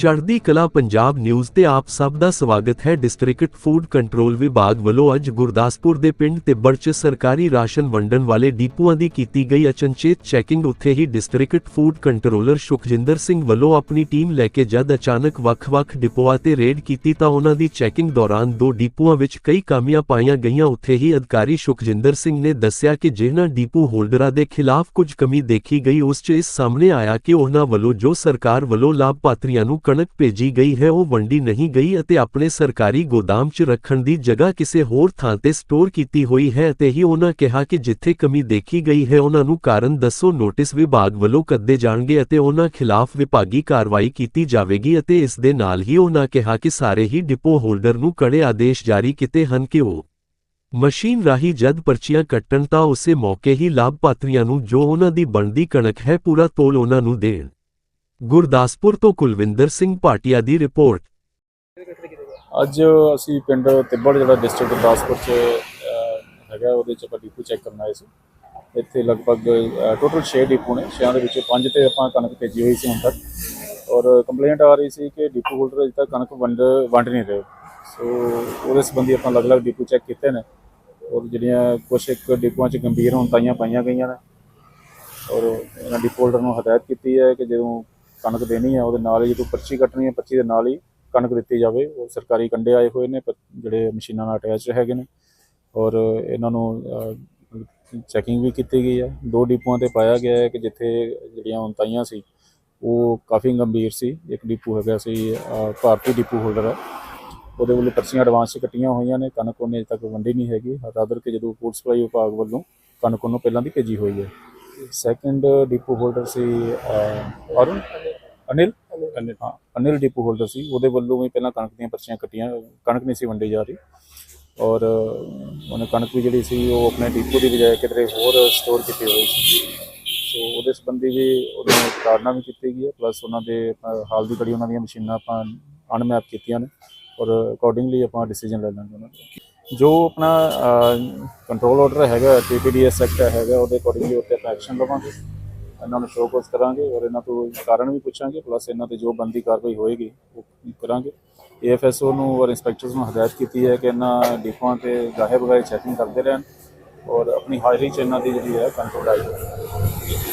ਚੜ੍ਹਦੀ ਕਲਾ ਪੰਜਾਬ ਨਿਊਜ਼ ਤੇ ਆਪ ਸਭ ਦਾ ਸਵਾਗਤ ਹੈ। ਡਿਸਟ੍ਰਿਕਟ ਫੂਡ ਕੰਟਰੋਲ ਵਿਭਾਗ ਵੱਲੋਂ ਅੱਜ ਗੁਰਦਾਸਪੁਰ ਦੇ ਪਿੰਡ ਤਿੱਬੜ 'ਚ ਸਰਕਾਰੀ ਰਾਸ਼ਨ ਵੰਡਣ ਵਾਲੇ ਡੀਪੂਆਂ ਦੀ ਕੀਤੀ ਗਈ ਅਚਨਚੇਤ ਚੈਕਿੰਗ। ਉੱਥੇ ਹੀ district food controller Sukhjinder Singh ਵੱਲੋਂ ਆਪਣੀ ਟੀਮ ਲੈ ਕੇ ਜਦ ਅਚਾਨਕ ਵੱਖ-ਵੱਖ ਡਿਪੂਆਂ ਤੇ ਰੇਡ ਕੀਤੀ ਤਾਂ ਉਹਨਾਂ ਦੀ ਚੈਕਿੰਗ ਦੌਰਾਨ ਦੋ ਡੀਪੂਆਂ ਵਿੱਚ ਕਈ ਕਾਮੀਆਂ ਪਾਈਆਂ ਗਈਆਂ। ਉੱਥੇ ਹੀ ਅਧਿਕਾਰੀ ਸੁਖਜਿੰਦਰ ਸਿੰਘ ਨੇ ਦੱਸਿਆ ਕਿ ਜਿਹਨਾਂ ਡੀਪੂ ਹੋਲਡਰਾਂ ਦੇ ਖਿਲਾਫ ਕੁਝ ਕਮੀ ਦੇਖੀ ਗਈ, ਉਸ 'ਚ ਇਸ ਸਾਹਮਣੇ ਆਇਆ ਕਿ ਉਹਨਾਂ ਵੱਲੋਂ ਜੋ ਸਰਕਾਰ ਵੱਲੋਂ ਲਾਭਪਾਤਰੀਆਂ ਨੂੰ ਕਣਕ ਭੇਜੀ ਗਈ ਹੈ, ਉਹ ਵੰਡੀ ਨਹੀਂ ਗਈ ਅਤੇ ਆਪਣੇ ਸਰਕਾਰੀ ਗੋਦਾਮ 'ਚ ਰੱਖਣ ਦੀ ਜਗ੍ਹਾ ਕਿਸੇ ਹੋਰ ਥਾਂ ਤੇ ਸਟੋਰ ਕੀਤੀ ਹੋਈ ਹੈ ਅਤੇ ਹੀ ਉਹਨਾਂ ਕਿਹਾ ਕਿ ਜਿੱਥੇ ਕਮੀ ਦੇਖੀ ਗਈ ਹੈ, ਉਹਨਾਂ ਨੂੰ ਕਾਰਨ ਦੱਸੋ, ਨੋਟਿਸ ਵਿਭਾਗ ਵੱਲੋਂ ਕੱਦੇ ਜਾਣਗੇ ਅਤੇ ਉਹਨਾਂ ਖਿਲਾਫ ਵਿਭਾਗੀ ਕਾਰਵਾਈ ਕੀਤੀ ਜਾਵੇਗੀ ਅਤੇ ਇਸ ਦੇ ਨਾਲ ਹੀ ਉਹਨਾਂ ਕਿਹਾ ਕਿ ਸਾਰੇ ਹੀ ਡਿਪੋ ਹੋਲਡਰ ਨੂੰ ਕੜੇ ਆਦੇਸ਼ ਜਾਰੀ ਕੀਤੇ ਹਨ ਕਿ ਉਹ ਮਸ਼ੀਨ ਰਾਹੀਂ ਜਦ ਪਰਚੀਆਂ ਕੱਟਣ ਤਾਂ ਉਸੇ ਮੌਕੇ ਹੀ ਲਾਭਪਾਤਰੀਆਂ ਨੂੰ ਜੋ ਉਹਨਾਂ ਦੀ ਬਣਦੀ ਕਣਕ ਹੈ, ਪੂਰਾ ਤੋਲ ਉਹਨਾਂ ਨੂੰ ਦੇਣ। ਗੁਰਦਾਸਪੁਰ ਤੋਂ ਕੁਲਵਿੰਦਰ ਸਿੰਘ ਭਾਟੀਆ ਦੀ ਰਿਪੋਰਟ। ਅੱਜ ਅਸੀਂ ਪਿੰਡ ਤਿੱਬੜ, ਜਿਹੜਾ ਡਿਸਟ੍ਰਿਕਟ ਗੁਰਦਾਸਪੁਰ ਚ ਹੈਗਾ, ਉਹਦੇ ਚ ਆਪਾਂ ਡੀਪੂ ਚੈੱਕ ਕਰਨ ਆਏ ਸੀ। ਇੱਥੇ ਲਗਭਗ ਟੋਟਲ 6 ਡੀਪੂ ਨੇ 6 ਦੇ ਵਿੱਚੋਂ 5 ਤੇ ਆਪਾਂ ਕਣਕ ਭੇਜੀ ਹੋਈ ਸੀ ਹੁਣ ਤੱਕ। ਔਰ ਕੰਪਲੇਂਟ ਆ ਰਹੀ ਸੀ ਕਿ ਡਿਪੂ ਹੋਲਡਰ ਅਜੇ ਤੱਕ ਕਣਕ ਵੰਡ ਵੰਡ ਨਹੀਂ ਰਹੇ। ਸੋ ਉਹਦੇ ਸੰਬੰਧੀ ਆਪਾਂ ਅਲੱਗ-ਅਲੱਗ ਡੀਪੂ ਚੈੱਕ ਕੀਤੇ ਨੇ। ਔਰ ਜਿਹੜੀਆਂ ਕੁਝ ਇੱਕ ਡਿਪੂਆਂ ਚ ਗੰਭੀਰ ਹੁੰਤਾਈਆਂ ਪਾਈਆਂ ਗਈਆਂ ਨੇ। ਔਰ ਇਹਨਾਂ ਡਿਪੂ ਹੋਲਡਰ ਨੂੰ ਹਦਾਇਤ ਕੀਤੀ ਹੈ ਕਿ ਜਦੋਂ ਕਣਕ ਦੇਣੀ ਹੈ, ਉਹਦੇ ਨਾਲ ਹੀ ਜਦੋਂ ਪਰਚੀ ਕੱਟਣੀ ਹੈ, ਪਰਚੀ ਦੇ ਨਾਲ ਹੀ ਕਣਕ ਦਿੱਤੀ ਜਾਵੇ। ਉਹ ਸਰਕਾਰੀ ਕੰਡੇ ਆਏ ਹੋਏ ਨੇ ਪ- ਜਿਹੜੇ ਮਸ਼ੀਨਾਂ ਨਾਲ ਅਟੈਚ ਹੈਗੇ ਨੇ। ਔਰ ਇਹਨਾਂ ਨੂੰ ਚੈਕਿੰਗ ਵੀ ਕੀਤੀ ਗਈ ਹੈ। ਦੋ ਡਿਪੂਆਂ ਤੇ ਪਾਇਆ ਗਿਆ ਹੈ ਕਿ ਜਿੱਥੇ ਜਿਹੜੀਆਂ ਉਨਤਾਈਆਂ ਸੀ, ਉਹ ਕਾਫੀ ਗੰਭੀਰ ਸੀ। ਇੱਕ ਡਿਪੂ ਹੈਗਾ ਸੀ ਭਾਰਤੀ ਡਿਪੂ ਹੋਲਡਰ ਹੈ। ਉਹਦੇ ਵੱਲੋਂ ਪਰਚੀਆਂ ਐਡਵਾਂਸ 'ਚ ਕੱਟੀਆਂ ਹੋਈਆਂ ਨੇ। ਕਣਕ ਉਹਨੇ ਅਜੇ ਤੱਕ ਵੰਡੀ ਨਹੀਂ ਹੈਗੀ। ਰਾਦਰ ਕਿ ਜਦੋਂ ਫੂਡ ਸਪਲਾਈ ਵਿਭਾਗ ਵੱਲੋਂ ਕਣਕ ਉਹਨੂੰ ਪਹਿਲਾਂ ਦੀ ਭੇਜੀ ਹੋਈ ਹੈ। ਸੈਕੰਡ ਡਿਪੂ ਹੋਲਡਰ ਸੀ ਅਰੁਣ। ਅਨਿਲ ਅਨਿਲ। ਹਾਂ ਅਨਿਲ ਡਿਪੂ ਹੋਲਡਰ ਸੀ। ਉਹਦੇ ਵੱਲੋਂ ਵੀ ਪਹਿਲਾਂ ਕਣਕ ਦੀਆਂ ਪਰਚੀਆਂ ਕੱਟੀਆਂ ਕਣਕ ਨਹੀਂ ਸੀ ਵੰਡੀ ਜਾ ਰਹੀ। ਔਰ ਉਹਨੇ ਕਣਕ ਵੀ ਜਿਹੜੀ ਸੀ ਉਹ ਆਪਣੇ ਡਿਪੂ ਦੀ ਬਜਾਏ ਕਿਤੇ ਹੋਰ ਸਟੋਰ ਕੀਤੀ ਹੋਈ ਸੀ। ਸੋ ਉਹਦੇ ਸੰਬੰਧੀ ਵੀ ਉਹਦੇ ਨਾਲ ਤਾੜਨਾ ਵੀ ਕੀਤੀ ਗਈ ਹੈ। ਪਲੱਸ ਉਹਨਾਂ ਦੇ ਹਾਲ ਦੀ ਘੜੀ ਉਹਨਾਂ ਦੀਆਂ ਮਸ਼ੀਨਾਂ ਆਪਾਂ ਅਨਮੈਪ ਕੀਤੀਆਂ ਨੇ। ਔਰ ਅਕੋਰਡਿੰਗਲੀ ਆਪਾਂ ਡਿਸੀਜਨ ਲੈ ਲਾਂਗੇ ਉਹਨਾਂ ਦਾ। ਜੋ ਆਪਣਾ ਕੰਟਰੋਲ ਆਰਡਰ ਹੈਗਾ ਟੀਪੀਡੀਐਸ ਐਕਟ ਹੈਗਾ ਉਹਦੇ ਅਕੋਰਡਿੰਗਲੀ ਉੱਤੇ ਐਕਸ਼ਨ ਲਵਾਂਗੇ। ਇਹਨਾਂ ਨੂੰ ਸ਼ੋਕੋਸ ਕਰਾਂਗੇ ਔਰ ਇਹਨਾਂ ਤੋਂ ਕਾਰਨ ਵੀ ਪੁੱਛਾਂਗੇ ਪਲੱਸ ਇਹਨਾਂ ਤੇ ਜੋ ਬੰਦੀ ਕਾਰਵਾਈ ਹੋਏਗੀ, ਉਹ ਕਰਾਂਗੇ। ਏਐਫਐਸਓ ਨੂੰ ਔਰ ਇੰਸਪੈਕਟਰਸ ਨੂੰ ਹਦਾਇਤ ਕੀਤੀ ਹੈ ਕਿ ਇਹਨਾਂ ਡਿਪੂਆਂ ਤੇ ਗਾਹੇ ਬਗਾਏ ਚੈਕਿੰਗ ਕਰਦੇ ਰਹਿਣ ਔਰ ਆਪਣੀ ਹਾਜ਼ਰੀ ਚ ਇਹਨਾਂ ਦੀ ਜਿਹੜੀ ਹੈ ਕੰਟਰੋਲ ਆਈ